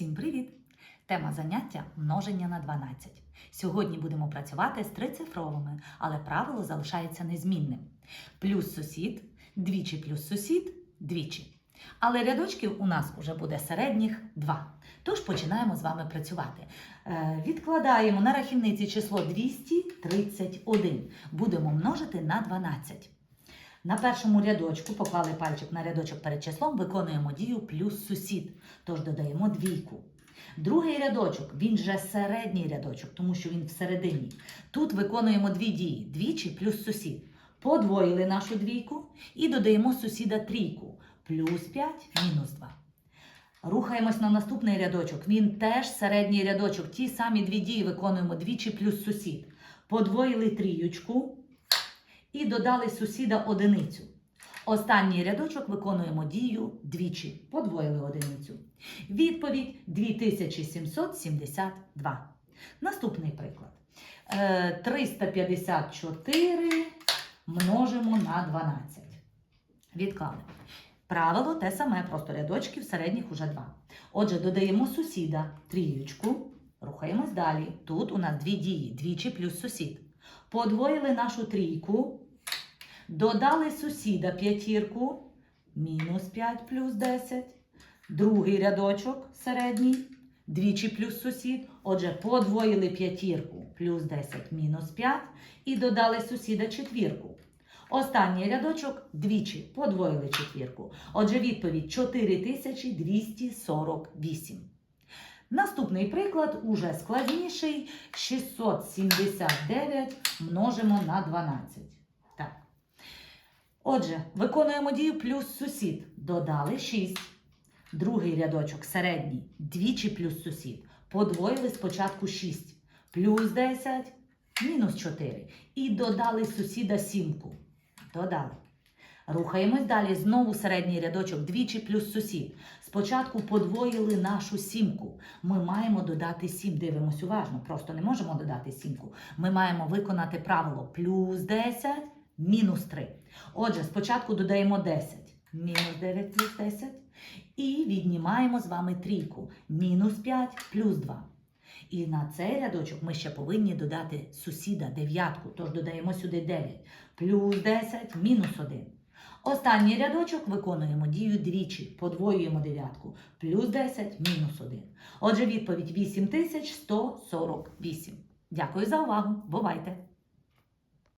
Всім привіт! Тема заняття множення на 12. Сьогодні будемо працювати з трицифровими, але правило залишається незмінним. Плюс сусід, двічі плюс сусід, двічі. Але рядочків у нас вже буде середніх 2. Тож починаємо з вами працювати. Е, відкладаємо на рахівниці число 231. Будемо множити на 12. На першому рядочку поклали пальчик на рядочок перед числом, виконуємо дію плюс сусід. Тож додаємо двійку. Другий рядочок, він же середній рядочок, тому що він всередині. Тут виконуємо дві дії: двічі плюс сусід. Подвоїли нашу двійку і додаємо сусіда трійку. Плюс 5 мінус 2. Рухаємось на наступний рядочок. Він теж середній рядочок. Ті самі дві дії виконуємо двічі плюс сусід. Подвоїли трієчку і додали сусіда одиницю. Останній рядочок виконуємо дію двічі. Подвоїли одиницю. Відповідь 2772. Наступний приклад. Е, 354 множимо на 12. Відклали. Правило те саме, просто рядочків середніх уже два. Отже, додаємо сусіда трієчку. Рухаємось далі. Тут у нас дві дії, двічі плюс сусід. Подвоїли нашу трійку, додали сусіда п'ятірку, мінус 5 плюс 10. Другий рядочок середній, двічі плюс сусід. Отже, подвоїли п'ятірку плюс 10 мінус 5 і додали сусіда четвірку. Останній рядочок двічі подвоїли четвірку. Отже, відповідь 4248. Наступний приклад уже складніший. 679 множимо на 12. Так. Отже, виконуємо дію плюс сусід. Додали 6. Другий рядочок середній. Двічі плюс сусід. Подвоїли спочатку 6. Плюс 10, мінус 4. І додали сусіда сімку. Додали. Рухаємось далі. Знову середній рядочок двічі плюс сусід. Спочатку подвоїли нашу сімку. Ми маємо додати 7. Дивимось уважно, просто не можемо додати сімку. Ми маємо виконати правило плюс 10, мінус 3. Отже, спочатку додаємо 10. Мінус 9 плюс 10. І віднімаємо з вами трійку. Мінус 5 плюс 2. І на цей рядочок ми ще повинні додати сусіда дев'ятку, тож додаємо сюди 9. Плюс 10, мінус 1. Останній рядочок виконуємо дію двічі, подвоюємо дев'ятку. Плюс 10, мінус 1. Отже, відповідь 8148. Дякую за увагу. Бувайте!